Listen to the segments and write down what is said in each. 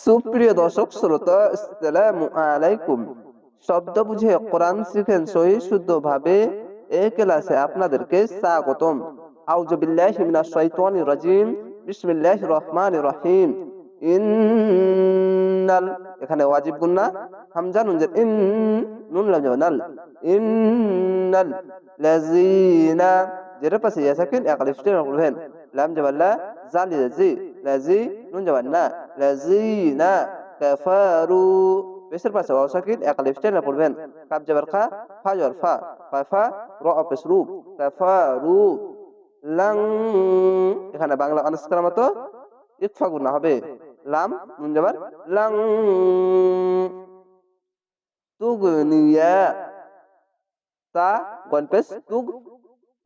সুপ্রিয় দর্শক, শ্রোতা, আসসালামু আলাইকুম। শব্দ বুঝে কোরআন শিখেন সহি শুদ্ধ ভাবে এই ক্লাসে আপনাদেরকে স্বাগতম। আউযু বিল্লাহি মিনাশ শাইতানির রাজিম। বিসমিল্লাহির রহমানির রহিম। ইন্নাল, এখানে ওয়াজিব গুন্না হামজা নুন ইন, নুন লাম নাল। ইন্নাল লাযিনা, যেটা পাশে ইয়া সাকিন, এক আলিফ লাম জবর লা জালি জি লাজি নুন জবর না লাযিনা কাফারু। পেশের পাশে ওয়াও সাকিন এক আলিফ, টেনে পড়বেন। কাব জবর খা, ফা জবর ফা ফা ফা, র পেশ রু কাফারু লাং। এখানে বাংলা আনস্কার মতো ইকফা গুনা হবে। লাম, নুন জবর লাং। তুগনিয়া, তা গন পেশ, তুগ,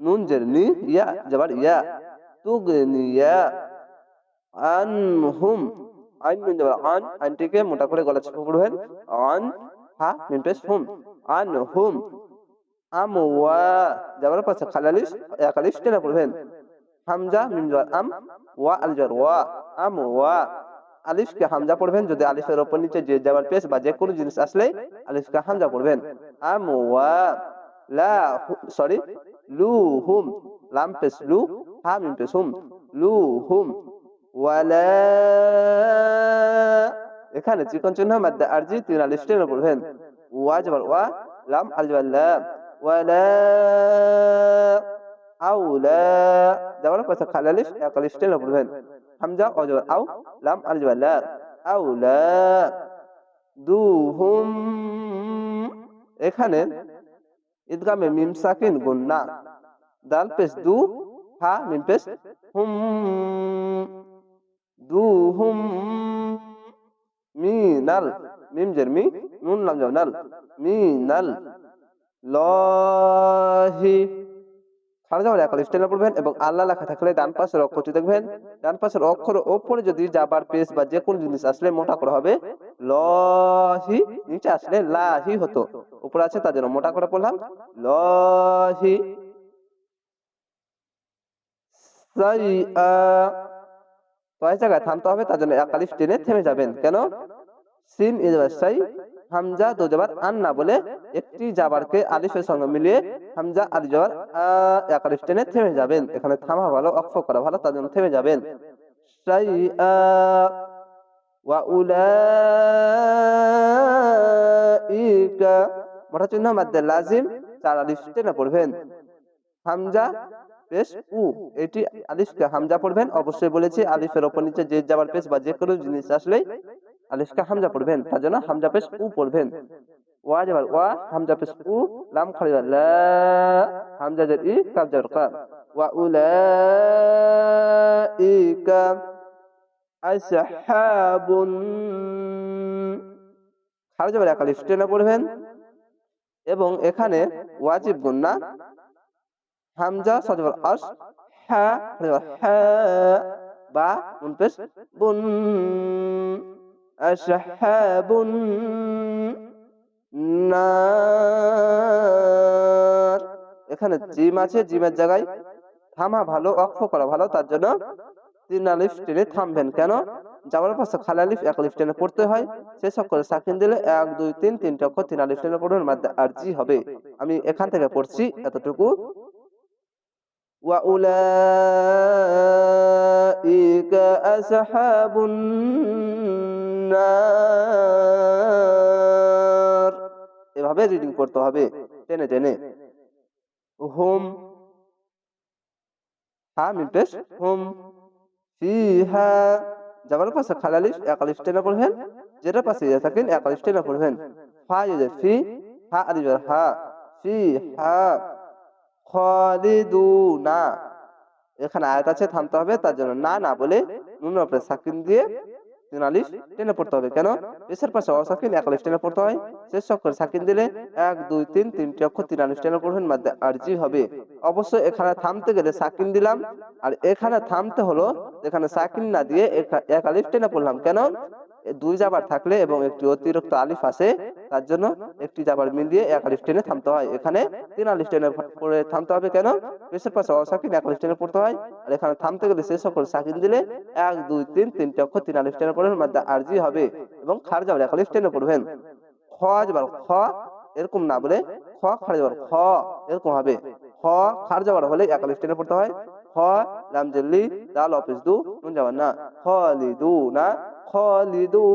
নুন জের ইয়া, জবর ইয়া। তুগনিয়া, আনহুম। আইন নুন জবর আন আইনটিকে মোটা করে গলা চেপে পড়বেন আন হা মিম পেশ হুম। আনহুম আমওয়া জবর পাশে খালালিশ একালিশ টেনে পড়বেন হামজা, মিম জবর আম, ওয়া, আল জবর ওয়া। আমওয়া। আলিফকে হামজা পড়বেন। যদি আলিফের ওপর নিচে যে যাবার পেশ বা যে কোনো জিনিস আসলে আলিফকে হামজা পড়বেন। আমওয়া। লা সরি, লু হুম। লাম পেশ, লু হা, মিম পেশ হুম। লু হুম। এখানে চিকন চিহ্ন মাদ্দা আরজি তিন আলিফ টেনে পড়বেন ওয়া জবর ওয়া, লাম আল জবর লা ওয়ালা আউলা জবর পাশে খালি আলিফ, এক আলিফ টেনে পড়বেন হামজা ও জবর আউ লাম, আল জবর লা। আউলা দুহুম, এখানে ঈদগামে মিম সাকিন গুন্না দাল পেশ দু, হা, মিম পেশ হুম। দুহুম মিনাল মিম জের নুন, লাম যাও নাল মিনাল লহি। এবং আল্লাহ লেখা থাকলে ডান পাশের অক্ষরটি দেখবেন। ডান পাশের অক্ষর ওপরে যদি যাবার পেস বা যে কোনো জিনিস আসলে মোটা করা হবে, লহি, নিচে আসলে লাহি হতো। উপরে আছে তার জন্য মোটা করে পড়লাম, লহি। সাইআ কয় জায়গায় থামতে হবে, তার জন্য এক আলিফ টেনে থেমে যাবেন। কেন? সিন ইজাবার সাই, হামজা দো জাবার আন না বলে একটি জাবারকে আলিফের সঙ্গে মিলিয়ে হামজা আলি জাবার এক আলিফ টেনে থেমে যাবেন। এখানে থামা ভালো, অক্ষ করা ভালো, তার জন্য থেমে যাবেন। সাই ওয়া উলাইকা, মোটা চিহ্ন লাজিম, চার আলিফ টেনে পড়বেন। হামজা পেশ? উ, এটি আলিফকে হামজা পড়বেন? অবশ্যই বলেছি আলিফের ওপর নিচে যে যাবার পেশ বা যে কোনো জিনিস আসলেই আলিফকে হামজা পড়বেন। তার জন্য হামজা পেশ উ পড়বেন। ওয়া যাবার ওয়া, হামজা পেশ উ, লাম খালি লা, হামজা জার ই, কাফ জার কা ওয়া উলাইকা আসহাবুন খালি যাবার এক আলিফ পড়বেন। এবং এখানে ওয়াজিব গুন্না হামজা সজবর আস হা হা, বা নুন পেশ বুন আসহাবুন নার। এখানে জিম আছে, জিমের জায়গায় থামা ভালো অক্ষ করা ভালো, তার জন্য তিন আলিফ টেনে থামবেন। কেন? যাওয়ার পাশে খালি আলিফ, এক আলিফ টেনে পড়তে হয়। শেষ অক্ষরে সাকিন দিলে এক, দুই, তিন, তিনটা অক্ষর তিন আলিফ টেনে পড়বেন আর জি হবে। আমি এখান থেকে পড়ছি, এতটুকু। وأولئك أصحاب النار এভাবে রিডিং করতে হবে টেনে টেনে হুম হা মিম পেশ হুম ফিহা যাবার পাশে খালালিফ এক আলিফ টেনে পড়বেন যেটা পাশে ইয়া থাকেন এক আলিফ টেনে পড়বেন ফা ইয়া ফি হা আলিফ হা ফি হা খালিদুনা। এখানে আয়াত আছে, থামতে হবে, তার জন্য না না বলে নুন সাকিন দিয়ে টেনে পড়তে হবে। কেন? পেশের পাশে অসাকিন টেনে পড়তে হয়। শেষ অক্ষর সাকিন দিলে এক, দুই, তিন, তিনটি অক্ষর টেনে পড়বেন আরজি হবে। অবশ্যই এখানে থামতে গেলে সাকিন দিলাম, আর এখানে থামতে হলো, এখানে সাকিন না দিয়ে এক আলিফ টেনে পড়লাম। কেন? দুই যাবার থাকলে এবং একটি অতিরিক্ত আলিফ আছে তার জন্য একটি জাবার মিল দিয়ে এক আলিফ টেনে থামতে হয়। এখানে তিন আলিফ টেনে পড়ে থামতে হবে কেন? পেশের পাশে অসাকিন এক আলিফ টেনে পড়তে হয় আর এখানে থামতে গেলে সে সকল সাকিন দিলে এক, দুই, তিন, তিনটে অক্ষর তিন আলিফ টেনে পড়বেন, মাদ্দা আরজি হবে এবং খার যাবার এক আলিফ টেনে পড়বেন। খ যাবার খ এরকম না বলে খ, খার যাবার খ এরকম হবে। খ, খার যাবার হলে এক আলিফ টেনে পড়তে হয়। খ, লাম জেল্লি দাল অফিস দু, নুন যাবার না। খালিদু না খালিদুন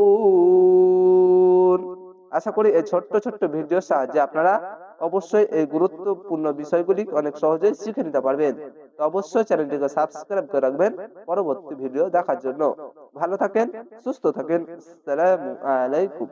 আশা করি এই ছোট্ট ছোট্ট ভিডিওর সাহায্যে আপনারা অবশ্যই এই গুরুত্বপূর্ণ বিষয়গুলি অনেক সহজেই শিখে নিতে পারবেন। তো অবশ্যই চ্যানেলটিকে সাবস্ক্রাইব করে রাখবেন পরবর্তী ভিডিও দেখার জন্য। ভালো থাকেন, সুস্থ থাকেন। আসসালামু আলাইকুম।